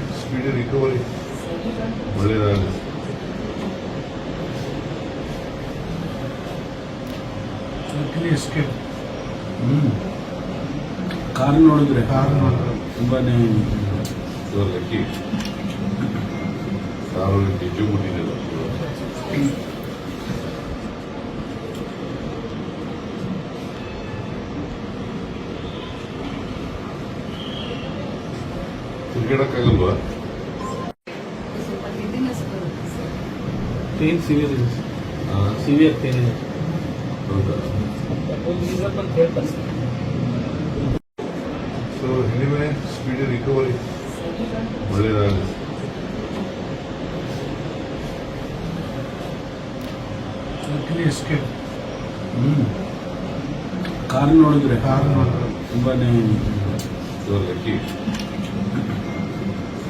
And speedy recovery ಒಳ್ಳೆಯದಾಗಲಿ escape ಹ್ಞೂ car ನೋಡಿದ್ರೆ? ಕಾರ್ ನೋಡಿದ್ರೆ. ತುಂಬಾ ಲಕ್ಕಿ ಕಾರು ಡಿಜ್ಜು ಕೊಟ್ಟಿದ್ದೆಲ್ಲ ತಿರ್ಗಾಡಕ್ಕಾಗಲ್ವಾ? ಪೇನ್ ಸಿವಿಯರ್ ಇದೆ. ಸಿವಿಯರ್ ಪೇನ್ ಇದೆ. ಹೌದಾ? ಸೊ ಎನಿವೆ ಸ್ಪೀಡ್ ರಿಕವರಿ ಒಳ್ಳೆಯದಾಗಲಿ ಎಸ್ಕೇಪ್ ಹ್ಮ್. ಕಾರ್ ನೋಡಿದ್ರೆ ಕಾರ್ ನೋಡಿದ್ರೆ. ತುಂಬಾನೇ ಇವಾಗ lucky